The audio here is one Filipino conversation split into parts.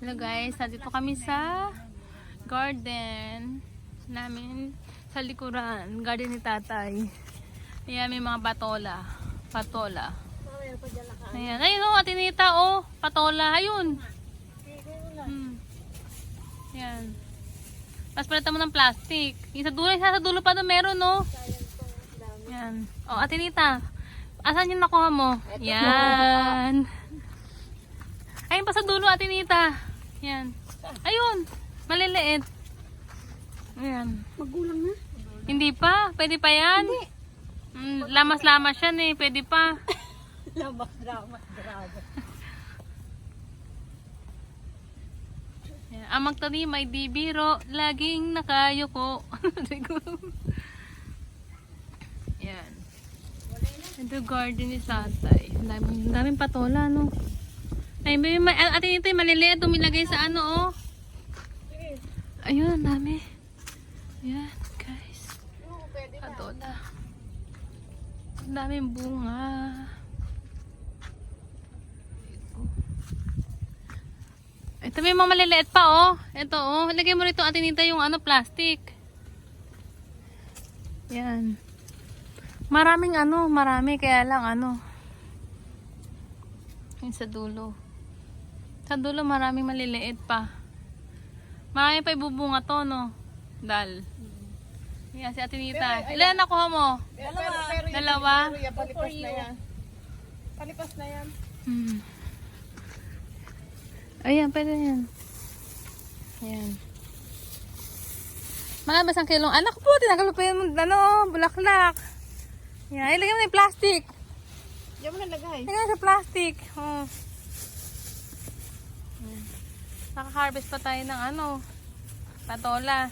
Hello guys, nandito kami sa garden namin sa likuran. Garden ni tatay. Ayan, may mga patola. Patola. Ayan. Ayun o, atinita o. Patola. Ayun. Hmm. Ayan. Tapos palitan mo ng plastic. Yung sa dulo, yung sa dulo pa doon meron no. Ayan. O, atinita. Asan yung nakuha mo? Yan. Ayun pa sa dulo, atinita. Yan. Ayun. Maliliit. Ayan. Magulang na. Hindi pa. Pwede pa yan. Mm, lamas-lamas yan eh. Pwede pa. Lamas, dramas, drama. Yan. Ang magtanim may di biro. Laging nakayoko. yan. Ito garden ni tatay. Daming, ang daming patola no. Ay, may, may, atin ito yung maliliit. Tumilagay sa ano oh. Ayun, dami. Yan, guys. Patola. Ang daming bunga. Ito may mga maliliit pa oh. Ito oh. Lagay mo rito atinita yung ano plastic. Yan. Maraming ano, marami kaya lang ano. Yung sa dulo. Sa dulo maraming maliliit pa. Marami pa ibubunga to no. Dal. Yan si Atinita. Ilan nakuha mo? Dalawa. Pero, Dalawa? yan, palipas na yan. Palipas na yan. Hmm. Ayan, pwede yan. Ayan. Mga basang kilong. Anak po, tinanggal pa yung ano, bulaklak. Yan, ilagay mo na yung plastic. Diyan mo nalagay. Ilagay mo sa plastic. Oh. Naka-harvest pa tayo ng ano, patola.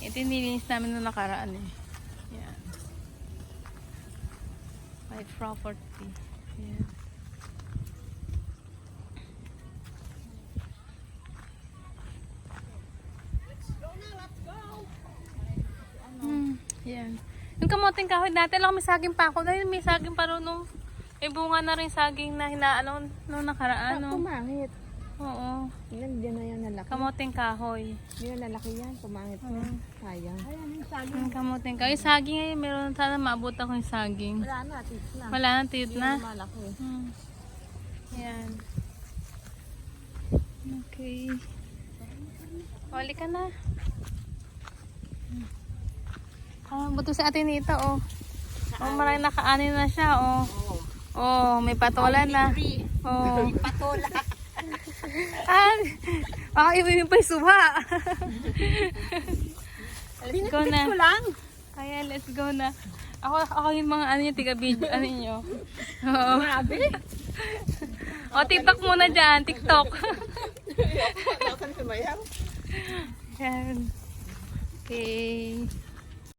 Ito yung nilinis namin nung nakaraan eh. Yan. My property. Yan. Hmm, yan. Yung kamoting kahoy dati lang may saging pa ako. Dahil may saging pa rin nung may bunga na rin saging na hinaano nung nakaraan. No? Pumangit. Oo. Yan, diyan na yan nalaki. Kamoting kahoy. Yan lalaki yan. Pumangit na. Oo. Sayang. Ayan, yung saging. Yung kamoting kahoy. Yung saging ngayon, meron sana maabot ako yung saging. Wala na, tis na. Wala nang tiyot na. Malaki. Hmm. Yan. Okay. Huli ka na. Ah, buto si ate Nita, oh. Oh, maraming nakaanin na siya, oh. Oh, may patola na. Oh. Patola. Ah, baka iba pa yung suha. let's go na. ko lang. Kaya, let's go na. Ako, ako yung mga ano yung tiga video, ano nyo. Oo. Grabe. O, TikTok muna dyan, TikTok. Yan. Okay.